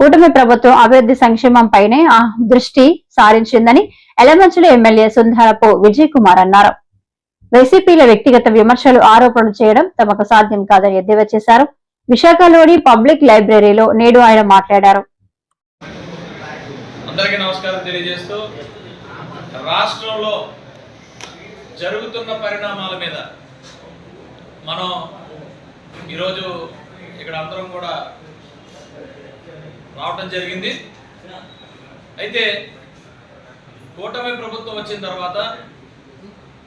కూటమి ప్రభుత్వం అభివృద్ధి సంక్షేమంపైనే ఆ దృష్టి సారించిందని ఎలమంచులు ఎమ్మెల్యే సుందరపు విజయ్ కుమార్ అన్నారు. వైసీపీల వ్యక్తిగత విమర్శలు ఆరోపణలు చేయడం తమకు సాధ్యం కాదని ఎద్దేవా చేశారు. విశాఖలోని పబ్లిక్ లైబ్రరీలో నేడు ఆయన మాట్లాడారు. అందరికీ నమస్కారం తెలియజేస్తూ రాష్ట్రంలో జరుగుతున్న పరిణామాల మీద మనం ఈరోజు ఇక్కడ అందరం కూడా రావటం జరిగింది. అయితే కూటమి ప్రభుత్వం వచ్చిన తర్వాత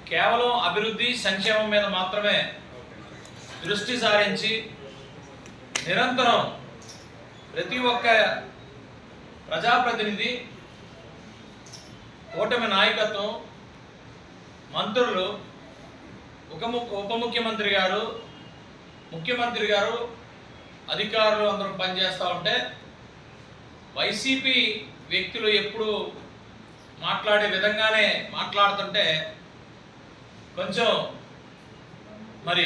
కేవలం అభివృద్ధి సంక్షేమం మీద మాత్రమే దృష్టి సారించి నిరంతరం ప్రతి ఒక్క ప్రజాప్రతినిధి కూటమి నాయకత్వం మంత్రులు ఉప ఉప ముఖ్యమంత్రి గారు ముఖ్యమంత్రి గారు అధికారులు అందరం పనిచేస్తూ ఉంటే వైసీపీ వ్యక్తులు ఎప్పుడు మాట్లాడే విధంగానే మాట్లాడుతుంటే కొంచెం మరి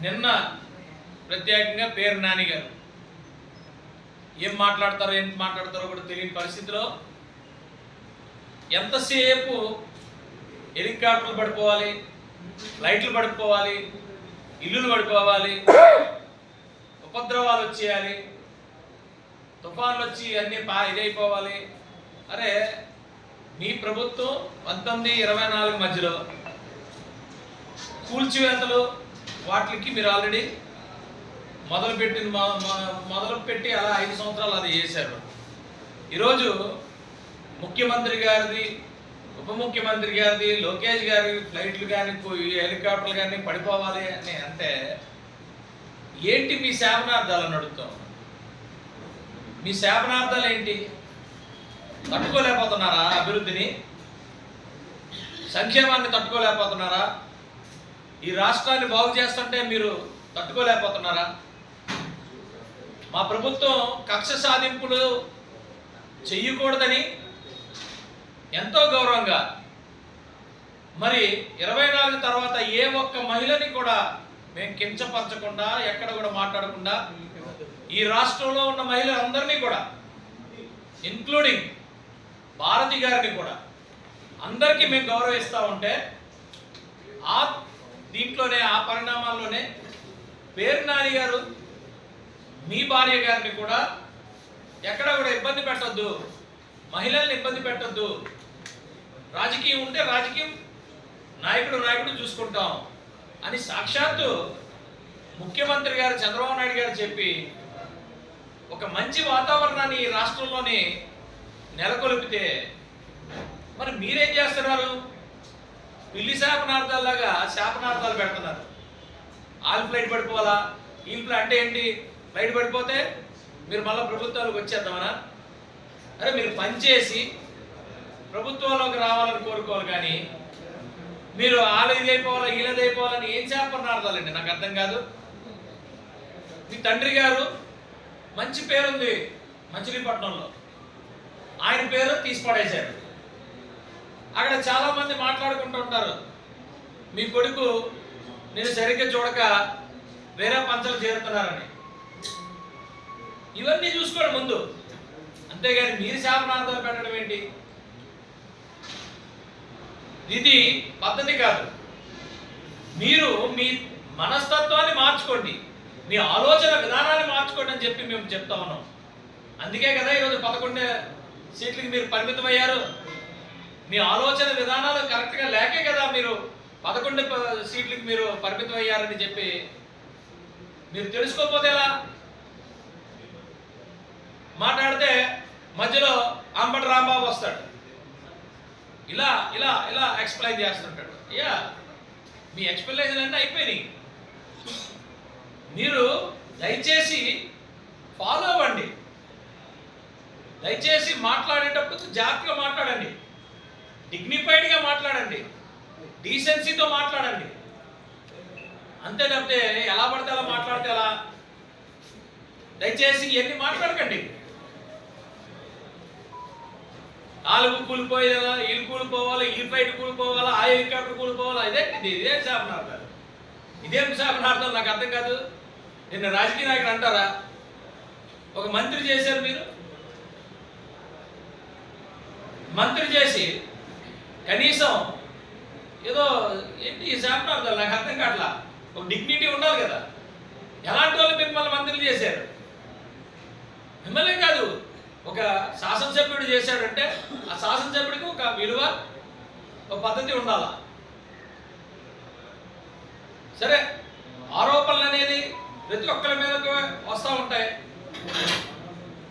నిన్న ప్రత్యేకంగా పేరు నాని గారు ఏం మాట్లాడతారో ఏం మాట్లాడతారో కూడా తెలియని పరిస్థితిలో ఎంతసేపు హెలికాప్టర్లు పడిపోవాలి ఫ్లైట్లు పడిపోవాలి ఇల్లులు పడిపోవాలి ఉపద్రవాలు వచ్చేయాలి తుఫాన్లు వచ్చి అన్నీ పా ఇదైపోవాలి. అరే మీ ప్రభుత్వం పంతొమ్మిది ఇరవై నాలుగు మధ్యలో కూల్చివేతలు వాటికి మీరు ఆల్రెడీ మొదలుపెట్టిన మొదలుపెట్టి మొదలు పెట్టి అలా ఐదు సంవత్సరాలు అది చేశారు. ఈరోజు ముఖ్యమంత్రి గారిది ఉప ముఖ్యమంత్రి గారిది లోకేష్ గారి ఫ్లైట్లు కానీ పోయి హెలికాప్టర్లు కానీ పడిపోవాలి అని అంటే ఏంటి మీ శాపనార్థాలు అడుగుతాం? మీ శాపనార్థాలు ఏంటి? తట్టుకోలేకపోతున్నారా అభివృద్ధిని? సంక్షేమాన్ని తట్టుకోలేకపోతున్నారా? ఈ రాష్ట్రాన్ని బాగు చేస్తుంటే మీరు తట్టుకోలేకపోతున్నారా? మా ప్రభుత్వం కక్ష సాధింపులు చెయ్యకూడదని ఎంతో గౌరవంగా మరి ఇరవై నాలుగు తర్వాత ఏ ఒక్క మహిళని కూడా మేము కించపరచకుండా ఎక్కడ కూడా మాట్లాడకుండా ఈ రాష్ట్రంలో ఉన్న మహిళలందరినీ కూడా ఇన్క్లూడింగ్ భారతి గారిని కూడా అందరికీ మేము గౌరవిస్తూ ఉంటే ఆ దీంట్లోనే ఆ పరిణామాల్లోనే పేరు నాని గారు మీ భార్య గారిని కూడా ఎక్కడ కూడా ఇబ్బంది పెట్టొద్దు మహిళల్ని ఇబ్బంది పెట్టొద్దు. రాజకీయం ఉంటే రాజకీయం నాయకుడు నాయకుడు చూసుకుంటాం అని సాక్షాత్తు ముఖ్యమంత్రి గారు చంద్రబాబు నాయుడు గారు చెప్పి ఒక మంచి వాతావరణాన్ని ఈ రాష్ట్రంలోని నెలకొల్పితే మరి మీరేం చేస్తున్నారు? పిల్లి శాపనార్థాలాగా శాపనార్థాలు పెడుతున్నారు. ఆల్ ఫ్లైట్ పడిపోవాలా? ఈ ఫ్లైట్ అంటే ఏంటి? ఫ్లైట్ పడిపోతే మీరు మళ్ళీ ప్రభుత్వాలకు వచ్చేద్దామనా? అరే మీరు పనిచేసి ప్రభుత్వంలోకి రావాలని కోరుకోవాలి కానీ మీరు ఆలు వీళ్ళది అయిపోవాలని ఏం శాపనార్థాలండి నాకు అర్థం కాదు. మీ తండ్రి గారు మంచి పేరుంది మచిలీపట్నంలో ఆయన పేరు తీసిపడేశారు అక్కడ చాలామంది మాట్లాడుకుంటూ ఉంటారు. మీ కొడుకు నేను సరిగ్గా చూడక వేరే పంచలు చేరుతున్నారని. ఇవన్నీ చూసుకోండి ముందు. అంతేగాని మీరు శాపనార్థాలు పెట్టడం ఏంటి? ఇది పద్ధతి కాదు. మీరు మీ మనస్తత్వాన్ని మార్చుకోండి. మీ ఆలోచన విధానాన్ని మార్చుకోండి అని చెప్పి మేము చెప్తా ఉన్నాం. అందుకే కదా ఈరోజు పదకొండు సీట్లకి మీరు పరిమితం అయ్యారు మీ ఆలోచన విధానాలు కరెక్ట్గా లేకే కదా మీరు పదకొండు సీట్లకి మీరు పరిమితం అయ్యారని చెప్పి మీరు తెలుసుకోకపోతే ఎలా? మాట్లాడితే మధ్యలో అంబటి రాంబాబు వస్తాడు. ఇలా ఇలా ఇలా ఎక్స్ప్లెయిన్ చేస్తుంటాడు. యా మీ ఎక్స్ప్లెనేషన్ అంటే అయిపోయినాయి. మీరు దయచేసి ఫాలో అవ్వండి. దయచేసి మాట్లాడేటప్పుడు జాగ్రత్తగా మాట్లాడండి. డిగ్నిఫైడ్గా మాట్లాడండి. డీసెన్సీతో మాట్లాడండి. అంతే తప్పితే ఎలా పడితే అలా మాట్లాడితే ఎలా? దయచేసి ఇవన్నీ మాట్లాడకండి. నాలుగు కూలిపోయేలా ఇల్లు కూలిపోవాలా ఈ బయట కూలిపోవాలా ఆ హెలికాప్టర్ కూలిపోవాలా? ఇదే ఇది ఇదే శాపనార్థాలు ఇదేం శాపనార్థాలు నాకు అర్థం కాదు. నిన్న రాజకీయ నాయకుడు అంటారా? ఒక మంత్రి చేశారు మీరు? మంత్రి చేసి కనీసం ఏదో ఏంటి ఈ శాపనార్థాలు నాకు అర్థం కావట్లా. ఒక డిగ్నిటీ ఉండాలి కదా. ఎలాంటి వాళ్ళు మిమ్మల్ని మంత్రులు చేశారు? మిమ్మల్ని కాదు ఒక శాసనసభ్యుడు చేశాడంటే ఆ శాసనసభ్యుడికి ఒక విలువ ఒక పద్ధతి ఉండాలా? సరే ఆరోపణలు అనేది ప్రతి ఒక్కరి మీద వస్తూ ఉంటాయి.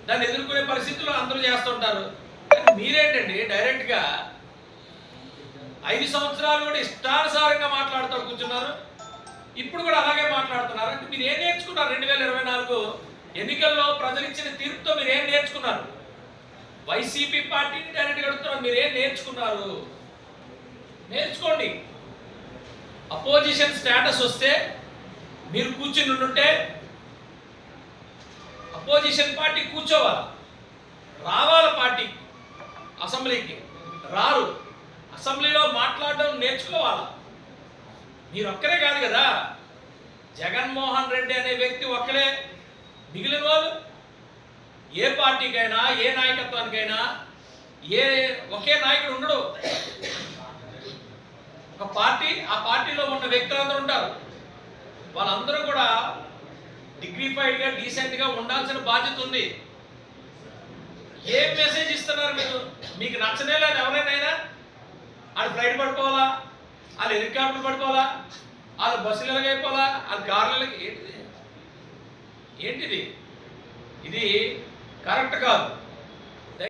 దాన్ని ఎదుర్కొనే పరిస్థితులు అందరూ చేస్తుంటారు మీరేంటండి? డైరెక్ట్గా ఐదు సంవత్సరాలు కూడా ఇష్టానుసారంగా మాట్లాడుతూ కూర్చున్నారు. ఇప్పుడు కూడా అలాగే మాట్లాడుతున్నారు. అంటే మీరు ఏం నేర్చుకున్నారు రెండు వేల ఇరవై నాలుగు? ఎన్నికల్లో ప్రజలు ఇచ్చిన తీర్పుతో మీరు ఏం నేర్చుకున్నారు? వైసీపీ పార్టీని డైరెక్ట్గా అడుగుతున్నారు. మీరు ఏం నేర్చుకున్నారు? నేర్చుకోండి. అపోజిషన్ స్టేటస్ వస్తే మీరు కూర్చుని ఉంటే అపోజిషన్ పార్టీ కూర్చోవాలి. రావాలి పార్టీ. అసెంబ్లీకి రారు. అసెంబ్లీలో మాట్లాడడం నేర్చుకోవాలి. మీరు ఒక్కరే కాదు కదా. జగన్మోహన్ రెడ్డి అనే వ్యక్తి ఒక్కడే. మిగిలిన వాళ్ళు ఏ పార్టీకైనా ఏ నాయకత్వానికైనా ఏ ఒకే నాయకుడు ఉండడు. ఒక పార్టీ ఆ పార్టీలో ఉన్న వ్యక్తులందరూ ఉంటారు. వాళ్ళందరూ కూడా డిగ్నిఫైడ్గా డీసెంట్గా ఉండాల్సిన బాధ్యత ఉంది. ఏం మెసేజ్ ఇస్తున్నారు మీరు? మీకు నచ్చనే లేదు ఎవరైనా? వాళ్ళు ఫ్లైట్ పడుకోవాలా వాళ్ళు హెలికాప్టర్ పడుకోవాలా వాళ్ళు బస్సులు ఎలాగైపోవాలా వాళ్ళు కార్లకి ఏంటిది ఏంటిది? ఇది కరెక్ట్ కాదు.